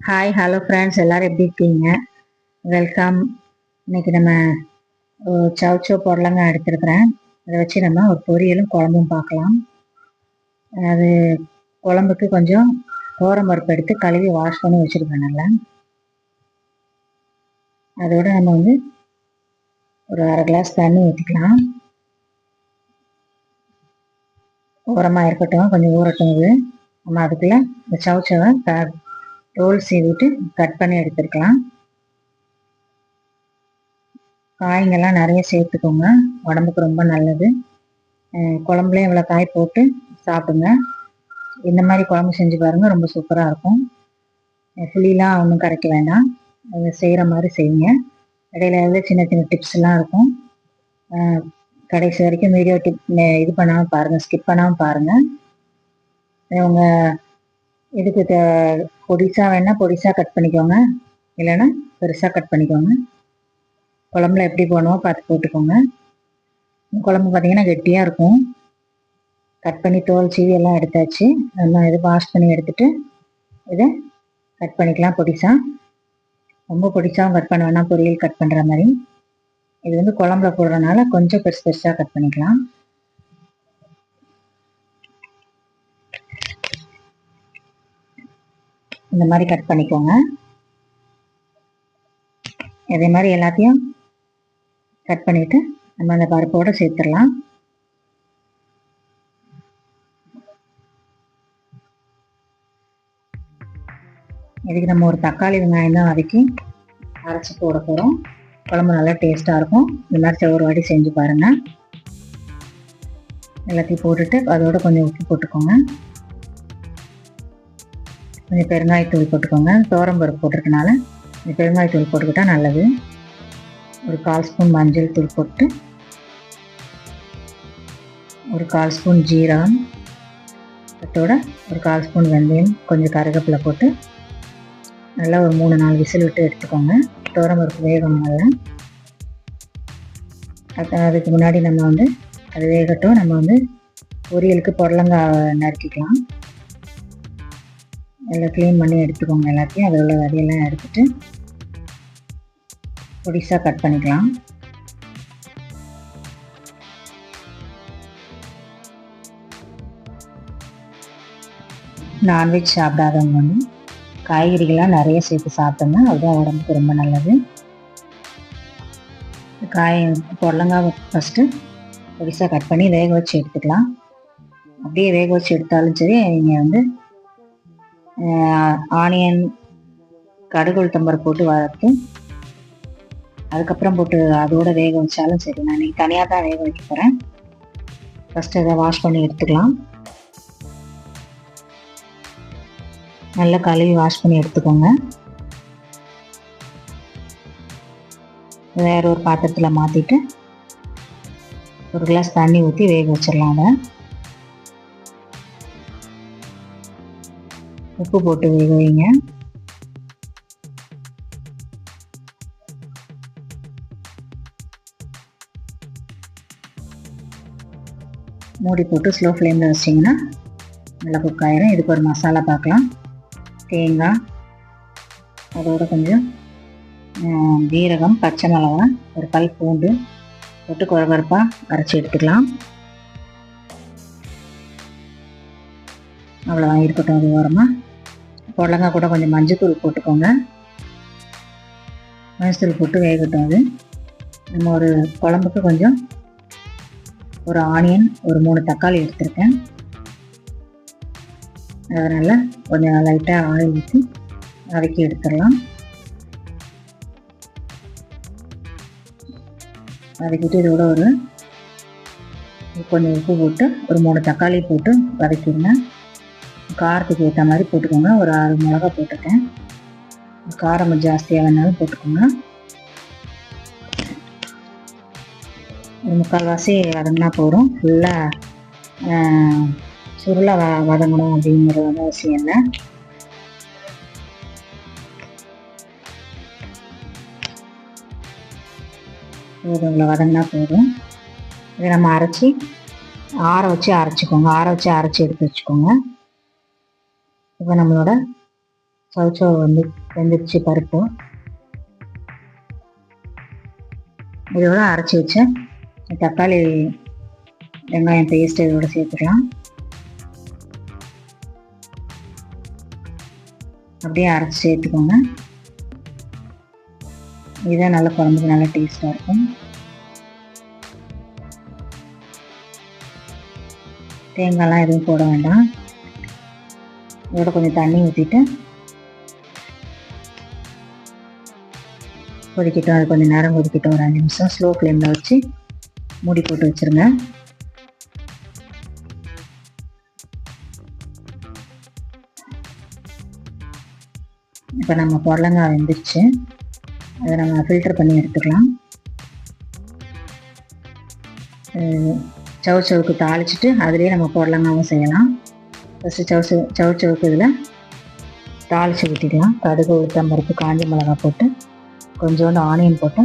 Hi hello friends எல்லாரும் எப்படி இருக்கீங்க? வெல்கம் இன்னைக்கு நம்ம சவுச்சோ பொருளங்க எடுத்துருக்குறேன். அதை வச்சு நம்ம ஒரு பொரியலும் குழம்பும் பார்க்கலாம். அது குழம்புக்கு கொஞ்சம் பருப்பு எடுத்து கழுவி வாஷ் பண்ணி வச்சுருக்கேன் நல்லா. அதோட நம்ம வந்து ஒரு அரை கிளாஸ் தண்ணி ஊற்றிக்கலாம் உரமாக இருக்கட்டும் கொஞ்சம் ஊறட்டும் இது. நம்ம அதுக்குள்ளே இந்த சவுச்சவை க ரோல் செய்துட்டு கட் பண்ணி எடுத்துருக்கலாம். காய்ங்கெல்லாம் நிறைய சேர்த்துக்கோங்க. உடம்புக்கு ரொம்ப நல்லது. குழம்புலேயும் இவ்வளோ காய் போட்டு சாப்பிடுங்க. இந்த மாதிரி குழம்பு செஞ்சு பாருங்கள் ரொம்ப சூப்பராக இருக்கும். புளிலாம் ஒன்றும் கரைக்க வேண்டாம். செய்கிற மாதிரி செய்யுங்க. இடையில இடையில சின்ன சின்ன டிப்ஸ்லாம் இருக்கும். கடைசி வரைக்கும் வீடியோ டிப் இது பண்ணாமல் பாருங்கள் ஸ்கிப் பண்ணாமல் பாருங்கள் உங்கள் இதுக்கு பொடிசாக வேணால் பொடிசாக கட் பண்ணிக்கோங்க. இல்லைன்னா பெருசாக கட் பண்ணிக்கோங்க. குழம்புல எப்படி போடணுமோ பார்த்து போட்டுக்கோங்க. குழம்பு பார்த்தீங்கன்னா கெட்டியாக இருக்கும். கட் பண்ணி தோல் சீவி எல்லாம் எடுத்தாச்சு. எல்லாம் இது வாஷ் பண்ணி எடுத்துட்டு இதை கட் பண்ணிக்கலாம் பொடிசாக ரொம்ப பொடிசாகவும் கட் பண்ண வேணாம். பொரியல் கட் பண்ணுற மாதிரி. இது வந்து குழம்புல போடுறதுனால கொஞ்சம் பெருசு பெருசாக கட் பண்ணிக்கலாம். இந்த மாதிரி கட் பண்ணிக்கோங்க. இதே மாதிரி எல்லாத்தையும் கட் பண்ணிவிட்டு நம்ம அந்த பருப்போடு சேர்த்துடலாம். இதுக்கு நம்ம ஒரு தக்காளி வெங்காயம் தான் வதக்கி அரைச்சி போட போகிறோம் குழம்பு நல்லா டேஸ்ட்டாக இருக்கும். இந்த மாதிரி ஒரு வாட்டி செஞ்சு பாருங்கள் எல்லாத்தையும் போட்டுட்டு அதோட கொஞ்சம் உப்பு போட்டுக்கோங்க. கொஞ்சம் பெருங்காயத்தூள் போட்டுக்கோங்க. தோரம்பருப்பு போட்டிருக்கனால இந்த பெருங்காயத்தூள் போட்டுக்கிட்டால் நல்லது. ஒரு கால் ஸ்பூன் மஞ்சள் தூள் போட்டு ஒரு கால் ஸ்பூன் ஜீரகம். அதோட ஒரு கால் ஸ்பூன் வெந்தயம் கொஞ்சம் கருகப்பில் போட்டு நல்லா ஒரு மூணு நாலு விசில் விட்டு எடுத்துக்கோங்க. பருப்பு வேகணும் நல்லா. அது அதுக்கு முன்னாடி நம்ம வந்து அது வேகட்டும். நம்ம வந்து பொரியலுக்கு புடலங்காய் நறுக்கிக்கலாம். எல்லாம் க்ளீன் பண்ணி எடுத்துக்கோங்க எல்லாத்தையும். அதில் உள்ள விதையெல்லாம் எடுத்துட்டு பொடிசாக கட் பண்ணிக்கலாம். நான்வெஜ் சாப்பிடாதவங்க வந்து காய்கறிகள்லாம் நிறைய சேர்த்து சாப்பிட்டோம்னா அதுதான் உடம்புக்கு ரொம்ப நல்லது. காய் புடலங்காய் ஃபஸ்ட்டு பொடிசாக கட் பண்ணி வேக வச்சு எடுத்துக்கலாம். அப்படியே வேக வச்சு எடுத்தாலும் சரி நீங்கள் வந்து ஆனியன் கடுகு தம்பர் போட்டு வளர்த்து அதுக்கப்புறம் போட்டு அதோட வேக வச்சாலும் சரி நான் இன்றைக்கி தனியாக தான் வேக வைக்க போகிறேன் ஃபஸ்ட்டு அதை வாஷ் பண்ணி எடுத்துக்கலாம். நல்லா கழுவி வாஷ் பண்ணி எடுத்துக்கோங்க. வேற ஒரு பாத்திரத்தில் மாற்றிட்டு ஒரு கிளாஸ் தண்ணி ஊற்றி வேக வச்சிடலாம் அதை. உப்பு போட்டு வேக வைங்க மூடி போட்டு ஸ்லோ ஃப்ளேமில் வச்சிங்கன்னா நல்லா குக் ஆயிரும் இதுக்கு ஒரு மசாலா பார்க்கலாம் தேங்காய் அதோட கொஞ்சம் ஜீரகம் பச்சை மிளகா ஒரு பல் பூண்டு போட்டு குறகுறப்பாக அரைச்சி எடுத்துக்கலாம். அவ்வளோதான் இருக்கட்டும் அது ஓரமாக புடலங்காய் கூட கொஞ்சம் மஞ்சத்தூள் போட்டுக்கோங்க. மஞ்சத்தூள் போட்டு வேகட்டும் அது. நம்ம ஒரு குழம்புக்கு கொஞ்சம் ஒரு ஆனியன் ஒரு மூணு தக்காளி எடுத்திருக்கேன். அதனால் கொஞ்சம் லைட்டாக ஆயில் ஊற்றி வதக்கி எடுத்துடலாம். வதக்கிட்டு இதோட ஒரு கொஞ்சம் உப்பு போட்டு ஒரு மூணு தக்காளி போட்டு வதக்கிடுங்க. காரத்துக்கு ஏற்ற மாதிரி போட்டுக்கோங்க. ஒரு ஆறு மிளகா போட்டுருக்கேன். காரம் ஜாஸ்தியாக வேணாலும் போட்டுக்கோங்க. ஒரு முக்கால்வாசி வதங்கினா போதும். ஃபுல்லாக சுருளை வ வதங்கணும் அப்படிங்கிற வந்து அவசியம் இல்லை. போதும் இவ்வளோ வதங்கினா போதும். இதை நம்ம அரைச்சி ஆற வச்சு அரைச்சிக்கோங்க. ஆற வச்சு அரைச்சி எடுத்து வச்சுக்கோங்க. இப்போ நம்மளோட சவுச்சவு வந்து வெந்துருச்சு பருப்பு. இதோட அரைச்சி வச்சேன் தக்காளி வெங்காயம் பேஸ்ட் இதோட சேர்த்துக்கலாம். அப்படியே அரைச்சி சேர்த்துக்கோங்க. இதுதான் நல்லா குழம்புக்கு நல்லா டேஸ்ட்டாக இருக்கும். தேங்காய்லாம் எதுவும் போட வேண்டாம். இதோட கொஞ்சம் தண்ணி ஊற்றிட்டு கொதிக்கட்டும். அது கொஞ்சம் நேரம் கொதிக்கட்டும். ஒரு அஞ்சு நிமிஷம் ஸ்லோ ஃப்ளேமில் வச்சு மூடி போட்டு வச்சுருங்க. இப்போ நம்ம புடலங்காய் வெந்துருச்சு. அதை நம்ம ஃபில்டர் பண்ணி எடுத்துக்கலாம். சவு சவுக்கு தாளிச்சிட்டு அதுலேயே நம்ம புடலங்காவும் செய்யலாம். ஃபஸ்ட்டு சவுச்சு சவுச்சு வைக்கிறதுல தாளித்து ஊற்றிக்கலாம் கடுகு உளுத்தம் பருப்பு காஞ்ச மிளகா போட்டு கொஞ்சோண்டு ஆனியன் போட்டு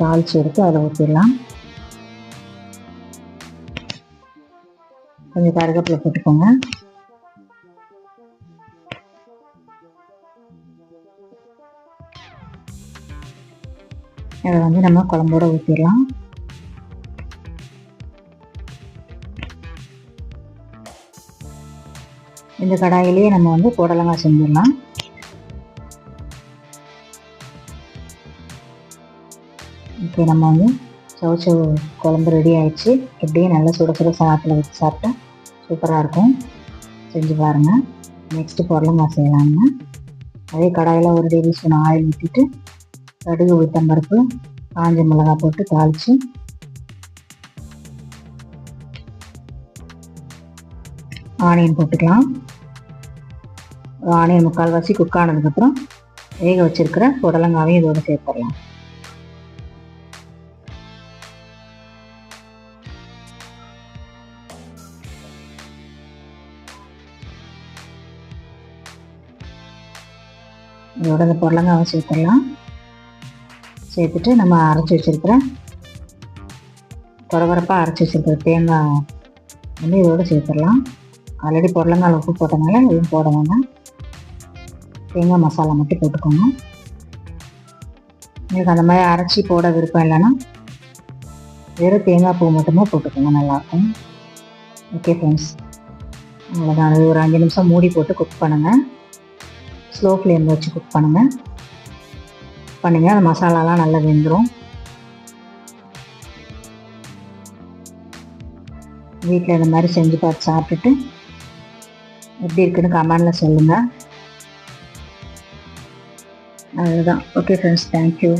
தாளித்து எடுத்து அதை ஊற்றிடலாம் கொஞ்சம் கருகப்பில் போட்டுக்கோங்க. அதை வந்து நம்ம குழம்போட ஊற்றிடலாம் இந்த கடாயிலேயே நம்ம வந்து புடலங்காய் செஞ்சிடலாம். இப்போ நம்ம வந்து சவுச்சவு குழம்பு ரெடி ஆயிடுச்சு. எப்படியே நல்லா சுட சுட சாப்பில் வச்சு சாப்பிட்டா சூப்பராக இருக்கும். செஞ்சு பாருங்கள் நெக்ஸ்ட்டு புடலங்காய் செய்யலாங்க. அதே கடாயில் ஒரு டேபிள் ஸ்பூன் ஆயில் ஊற்றிட்டு கடுகு உளுத்தம்பருப்பு காஞ்ச மிளகாய் போட்டு தாளித்து ஆனியன் போட்டுக்கலாம். ஆனியன் முக்கால்வாசி குக் ஆனதுக்கப்புறம் வேக வச்சிருக்கிற புடலங்காவையும் இதோட சேர்த்துடலாம். இதோட இந்த புடலங்காவை சேர்த்துடலாம். சேர்த்துட்டு நம்ம அரைச்சி வச்சிருக்கிற குறவரப்பாக அரைச்சி வச்சிருக்கிற தேங்காய் வந்து இதோட சேர்த்துடலாம். ஆல்ரெடி புடலங்காய் உப்பு போட்டதுனால எதுவும் போட வேண்டாம். தேங்காய் மசாலா மட்டும் போட்டுக்கோங்க. உங்களுக்கு அந்த மாதிரி அரைச்சி போட விருப்பம் இல்லைன்னா வெறும் தேங்காய் பூ மட்டுமே போட்டுக்கோங்க நல்லாயிருக்கும் ஓகே ஃப்ரெண்ட்ஸ் அவ்வளோதான் அது ஒரு அஞ்சு நிமிஷம் மூடி போட்டு குக் பண்ணுங்கள் ஸ்லோ ஃப்ளேமில் வச்சு குக் பண்ணுங்கள் பண்ணுங்கள் அந்த மசாலாலாம் நல்லா வெந்துடும் வீட்டில் இந்த மாதிரி செஞ்சு பார்த்து சாப்பிட்டுட்டு எப்படி இருக்குன்னு கமெண்டில் சொல்லுங்கள் அதுதான் ஓகே ஃப்ரெண்ட்ஸ் தேங்க்யூ